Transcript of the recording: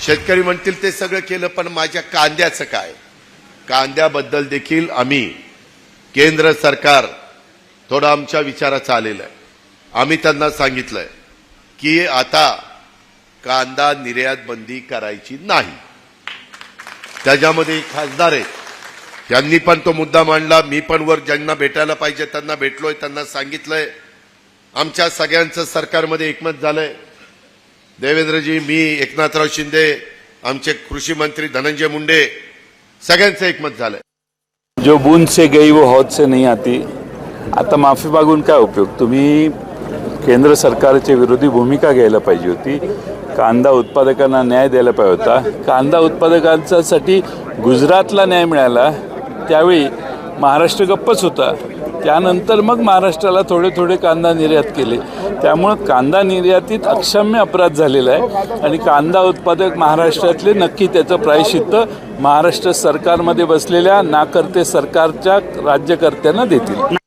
शेतकरी म्हणतील ते सगळं केलं पण माझ्या कांद्याचं काय? कांद्याबद्दल देखील आम्ही केंद्र सरकार थोडं आमच्या विचाराचं आलेलं आहे. आम्ही त्यांना सांगितलंय की आता कांदा निर्यात बंदी करायची नाही. त्याच्यामध्ये खासदार आहेत. त्यांनी पण तो मुद्दा मांडला. मी पण वर ज्यांना भेटायला पाहिजे त्यांना भेटलोय त्यांना सांगितलंय. आमच्या सगळ्यांचं सरकारमध्ये एकमत झालंय. देवेंद्रजी मी एकनाथराव शिंदे आमचे कृषी मंत्री धनंजय मुंडे सगळ्यांचं एकमत झालंय. जो बूंद से गई वो हौद से नाही आती. आता माफी मागून काय उपयोग? तुम्ही केंद्र सरकारची विरोधी भूमिका घ्यायला पाहिजे होती. कांदा उत्पादकांना न्याय द्यायला पाहिजे होता. कांदा उत्पादकांसाठी गुजरातला न्याय मिळाला. त्यावेळी महाराष्ट्र गप्पच होता. त्यानंतर मग महाराष्ट्राला थोडे थोडे कांदा निर्यात केले. त्यामुळं कांदा निर्यातीत अक्षम्य अपराध झालेला आहे. आणि कांदा उत्पादक महाराष्ट्रातले नक्की त्याचं प्रायश्चित्त महाराष्ट्र सरकारमध्ये बसलेल्या नाकर्ते सरकारच्या राज्यकर्त्यांना देतील.